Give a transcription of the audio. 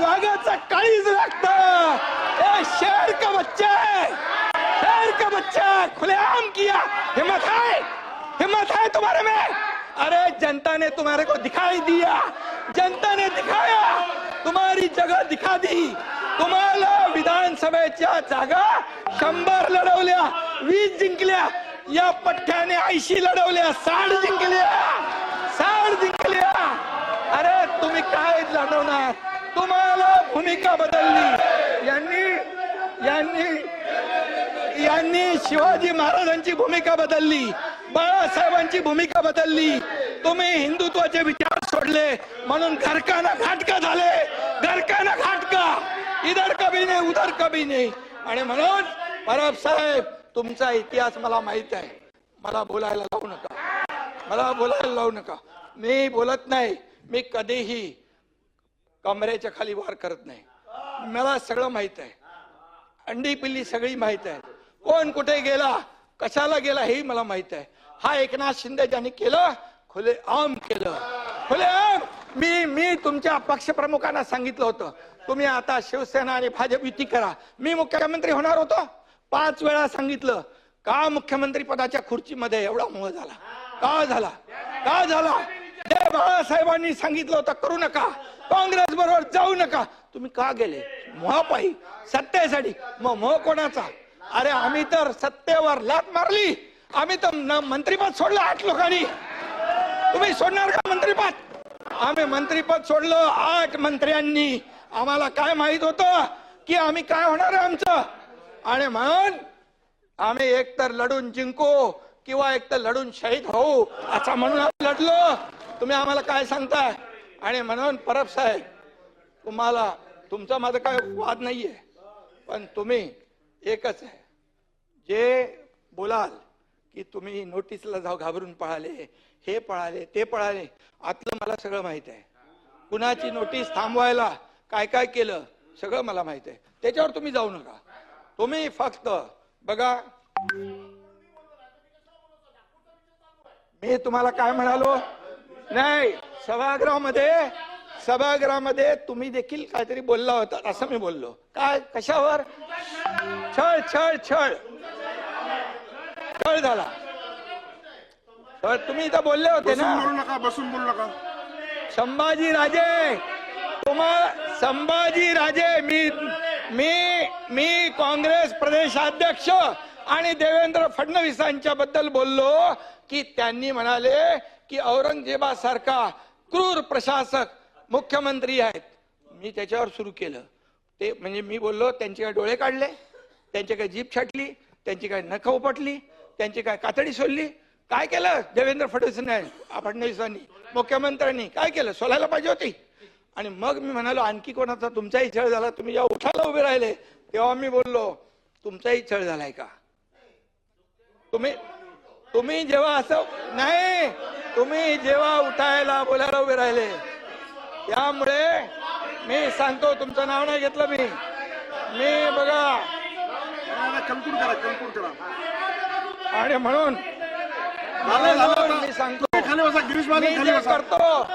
वाघाचा काळीज लागत. ए शेर का बच्चा है? शेर का बच्चा खुलेआम किया। हिम्मत है? हिम्मत है तुम्हारे में? अरे जनता ने तुम्हारे को दिखाई दिया। जनता ने दिखाया। तुम्हारी जगह दिखा दी। तुम्हाला विधानसभेच्या जागा शंभर लढवल्या वीस जिंकल्या या पठ्ठ्याने ऐंशी लढवल्या साठ जिंकल्या साठ जिंकल्या. अरे तुम्ही काय लढवणार? तुम्हाला भूमिका बदलली. यांनी यांनी यांनी शिवाजी महाराजांची भूमिका बदलली. बाळासाहेबांची भूमिका बदलली. तुम्ही हिंदुत्वाचे विचार सोडले. म्हणून घरकाना घाटका झाले. घरकाना घाटका. इधर कभी नाही उधर कभी नाही. आणि म्हणून परब साहेब तुमचा इतिहास मला माहीत आहे. मला बोलायला लावू नका. मला बोलायला लावू नका. मी बोलत नाही. मी कधीही कमरेच्या खाली वार करत नाही. मला सगळं माहीत आहे. अंडी पिल्ली सगळी माहीत आहे. कोण कुठे गेला कशाला गेला हेही मला माहीत आहे. हा एकनाथ शिंदे ज्यांनी केलं खुले आम केलं. खुले आम! मी मी तुमच्या पक्षप्रमुखांना सांगितलं होतं. तुम्ही आता शिवसेना आणि भाजप युती करा. मी मुख्यमंत्री होणार होतो. पाच वेळा सांगितलं. का मुख्यमंत्री पदाच्या खुर्चीमध्ये एवढा मोह झाला? का झाला? का झाला? जे बाळासाहेबांनी सांगितलं होतं करू नका. काँग्रेस बरोबर जाऊ नका. तुम्ही का गेले? मोहापायी सत्तेसाठी. मग मोह कोणाचा? अरे आम्ही तर सत्तेवर लात मारली. आम्ही तर न- मंत्रीपद सोडलं आठ लोकांनी. तुम्ही सोडणार का मंत्रीपद? आम्ही मंत्रीपद सोडलं आठ मंत्र्यांनी. आम्हाला काय माहीत होतं की आम्ही काय होणार आहे आमचं? आणि म्हणून आम्ही एकतर लढून जिंकू किंवा एकतर लढून शहीद होऊ असं म्हणून आम्ही लढलो. तुम्ही आम्हाला काय सांगताय? आणि म्हणून परब साहेब तुम्हाला तुमचा माझा काय वाद नाहीये पण तुम्ही एकच आहे. जे बोलाल की तुम्ही नोटीसला जाऊ घाबरून पळाले हे पळाले ते पळाले आतलं मला सगळं माहीत आहे. कुणाची नोटीस थांबवायला काय काय केलं सगळं मला माहीत आहे. त्याच्यावर तुम्ही जाऊ नका. तुम्ही फक्त बघा मी तुम्हाला काय म्हणालो? नाही. सभागृहामध्ये सभागृहामध्ये तुम्ही देखील काहीतरी बोलला होता असं मी बोललो. काय कशावर? छळ छळ छळ. छळ झाला. तर तुम्ही इथं बोलले होते बसून ना बोलू नका बसून बोलू नका. संभाजी राजे तुम्हा संभाजी राजे मी मी मी काँग्रेस प्रदेशाध्यक्ष आणि देवेंद्र फडणवीसांच्या बद्दल बोललो की त्यांनी म्हणाले की औरंगजेबासारखा क्रूर प्रशासक मुख्यमंत्री आहेत. मी त्याच्यावर सुरू केलं. ते म्हणजे मी बोललो त्यांचे काय डोळे काढले त्यांची काय जीप छाटली त्यांची काय नख उपटली त्यांची काय कातडी सोडली. काय केलं देवेंद्र फडणवीसांनी? फडणवीसांनी मुख्यमंत्र्यांनी काय केलं? सोलायला पाहिजे होती. आणि मग मी म्हणालो आणखी कोणाचा तुमचाही छळ झाला तुम्ही जेव्हा उठायला उभे राहिले. तेव्हा मी बोललो तुमचाही छळ झालाय का? तुम्ही तुम्ही जेव्हा असं नाही तुम्ही जेव्हा उठायला बोलायला उभे राहिले त्यामुळे मी सांगतो तुमचं नाव नाही घेतलं मी. मी बघा. आणि म्हणून. मी सांगतो. करतो